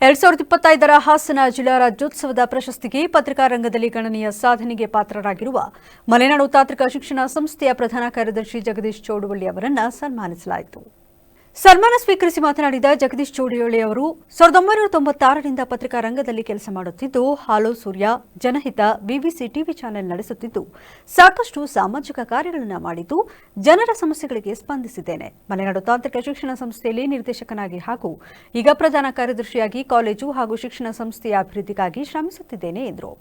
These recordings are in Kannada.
ಎರಡ್ ಸಾವಿರದ ಇಪ್ಪತ್ತೈದರ ಹಾಸನ ಜಿಲ್ಲಾ ರಾಜ್ಯೋತ್ಸವದ ಪ್ರಶಸ್ತಿಗೆ ಪತ್ರಿಕಾ ರಂಗದಲ್ಲಿ ಗಣನೀಯ ಸಾಧನೆಗೆ ಪಾತ್ರರಾಗಿರುವ ಮಲೆನಾಡು ತಾಂತ್ರಿಕ ಶಿಕ್ಷಣ ಸಂಸ್ಥೆಯ ಪ್ರಧಾನ ಕಾರ್ಯದರ್ಶಿ ಜಗದೀಶ್ ಚೌಡವಳ್ಳಿ ಅವರನ್ನು ಸನ್ಮಾನಿಸಲಾಯಿತು. ಸನ್ಮಾನ ಸ್ವೀಕರಿಸಿ ಮಾತನಾಡಿದ ಜಗದೀಶ್ ಚೌಡಿಯೋಳಿ ಅವರು, ಸಾವಿರದ ಒಂಬೈನೂರ ತೊಂಬತ್ತಾರರಿಂದ ಪತ್ರಿಕಾ ರಂಗದಲ್ಲಿ ಕೆಲಸ ಮಾಡುತ್ತಿದ್ದು, hello Surya, Janahita, BBC TV channel ನಡೆಸುತ್ತಿದ್ದು, ಸಾಕಷ್ಟು ಸಾಮಾಜಿಕ ಕಾರ್ಯಗಳನ್ನು ಮಾಡಿದ್ದು, ಜನರ ಸಮಸ್ಯೆಗಳಿಗೆ ಸ್ಪಂದಿಸಿದ್ದೇನೆ. ಮಲೆನಾಡು ತಾಂತ್ರಿಕ ಶಿಕ್ಷಣ ಸಂಸ್ಥೆಯಲ್ಲಿ ನಿರ್ದೇಶಕನಾಗಿ ಹಾಗೂ ಈಗ ಪ್ರಧಾನ ಕಾರ್ಯದರ್ಶಿಯಾಗಿ ಕಾಲೇಜು ಹಾಗೂ ಶಿಕ್ಷಣ ಸಂಸ್ಥೆಯ ಅಭಿವೃದ್ಧಿಗಾಗಿ ಶ್ರಮಿಸುತ್ತಿದ್ದೇನೆ ಎಂದರು.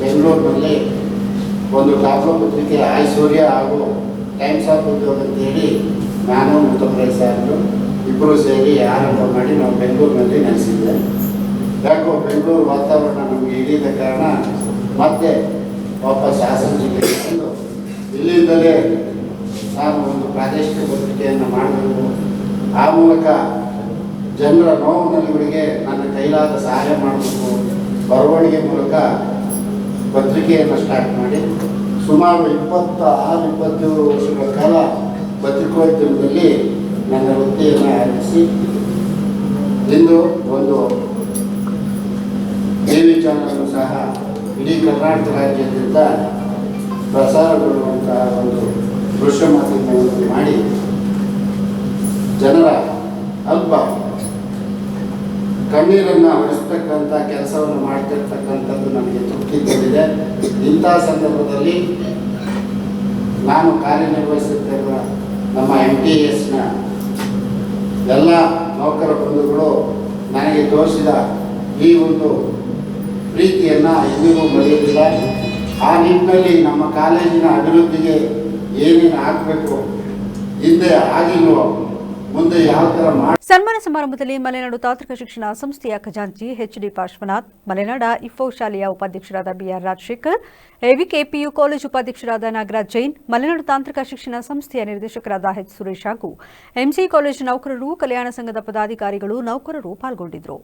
ಬೆಂಗಳೂರಿನಲ್ಲಿ ಒಂದು ಟಾಪ್ಲೋ ಪತ್ರಿಕೆ ಆಯ್ ಸೂರ್ಯ ಹಾಗೂ ಟೈಮ್ಸ್ ಆಫ್ ಉದ್ಯೋಗ ಅಂತೇಳಿ ನಾನು ಮುತ್ತಪ್ಪ ಸಾಹೇಬರು ಇಬ್ಬರು ಸೇರಿ ಆರಂಭ ಮಾಡಿ ನಾವು ಬೆಂಗಳೂರಿನಲ್ಲಿ ನೆಲೆಸಿದ್ದೆ. ಯಾಕೋ ಬೆಂಗಳೂರು ವಾತಾವರಣ ನಮಗೆ ಇಳಿದ ಕಾರಣ ಮತ್ತೆ ವಾಪಸ್ ಹಾಸನ ಜಿಲ್ಲೆಗೆ ಬಂದು, ಇಲ್ಲಿಂದಲೇ ನಾನು ಒಂದು ಪ್ರಾದೇಶಿಕ ಪತ್ರಿಕೆಯನ್ನು ಮಾಡಬೇಕು. ಆ ಮೂಲಕ ಜನರ ನೋವಿನಲ್ಲಿವರಿಗೆ ನನ್ನ ಕೈಲಾದ ಸಹಾಯ ಮಾಡಬೇಕು. ಬರವಣಿಗೆ ಮೂಲಕ ಪತ್ರಿಕೆಯನ್ನು ಸ್ಟಾರ್ಟ್ ಮಾಡಿ ಸುಮಾರು ಇಪ್ಪತ್ತ ಆರು ಇಪ್ಪತ್ತೇಳು ವರ್ಷಗಳ ಕಾಲ ಪತ್ರಿಕೋದ್ಯಮದಲ್ಲಿ ನನ್ನ ವೃತ್ತಿಯನ್ನು ಆರಂಭಿಸಿ, ಇಂದು ಒಂದು ಟಿ ವಿ ಚಾನಲ್ ಸಹ ಇಡೀ ಕರ್ನಾಟಕ ರಾಜ್ಯದಿಂದ ಪ್ರಸಾರಗೊಳ್ಳುವಂತಹ ಒಂದು ದೃಶ್ಯ ಮಾಧ್ಯಮವನ್ನು ಮಾಡಿ ಜನರ ಅಲ್ಪ ಕಣ್ಣೀರನ್ನು ಒರೆಸ್ತಕ್ಕಂಥ ಕೆಲಸವನ್ನು ಮಾಡ್ತಿರ್ತಕ್ಕಂಥದ್ದು ನನಗೆ ತೃಪ್ತಿ ತಂದಿದೆ. ಇಂಥ ಸಂದರ್ಭದಲ್ಲಿ ನಾನು ಕಾರ್ಯನಿರ್ವಹಿಸುತ್ತಿರುವ ನಮ್ಮ ಎಂ ಟಿ ಎಸ್ನ ಎಲ್ಲ ನೌಕರ ಬಂಧುಗಳು ನನಗೆ ತೋರಿಸಿದ ಈ ಒಂದು ಪ್ರೀತಿಯನ್ನು ಎಂದಿಗೂ ಮರೆಯುವುದಿಲ್ಲ. ಆ ನಿಟ್ಟಿನಲ್ಲಿ ನಮ್ಮ ಕಾಲೇಜಿನ ಅಭಿವೃದ್ಧಿಗೆ ಏನೇನು ಆಗಬೇಕು, ಹಿಂದೆ ಆಗಿಲ್ವೋ ಮುಂದೆ ಯಾವ ಸನ್ಮಾನ ಸಮಾರಂಭದಲ್ಲಿ ಮಲೆನಾಡು ತಾಂತ್ರಿಕ ಶಿಕ್ಷಣ ಸಂಸ್ಥೆಯ ಖಜಾಂಚಿ ಎಚ್ ಡಿ ಪಾರ್ಶ್ವನಾಥ್, ಮಲೆನಾಡ ಇಫೋ ಶಾಲೆಯ ಉಪಾಧ್ಯಕ್ಷರಾದ ಬಿಆರ್ ರಾಜಶೇಖರ್ ಎವಿಕೆಪಿಯು ಕಾಲೇಜು ಉಪಾಧ್ಯಕ್ಷರಾದ ನಾಗರಾಜ್ ಜೈನ್, ಮಲೆನಾಡು ತಾಂತ್ರಿಕ ಶಿಕ್ಷಣ ಸಂಸ್ಥೆಯ ನಿರ್ದೇಶಕರಾದ ಎಚ್ ಸುರೇಶ್ ಹಾಗೂ ಎಂಸಿ ಕಾಲೇಜು ನೌಕರರು, ಕಲ್ಯಾಣ ಸಂಘದ ಪದಾಧಿಕಾರಿಗಳು ನೌಕರರು ಪಾಲ್ಗೊಂಡಿದ್ದರು.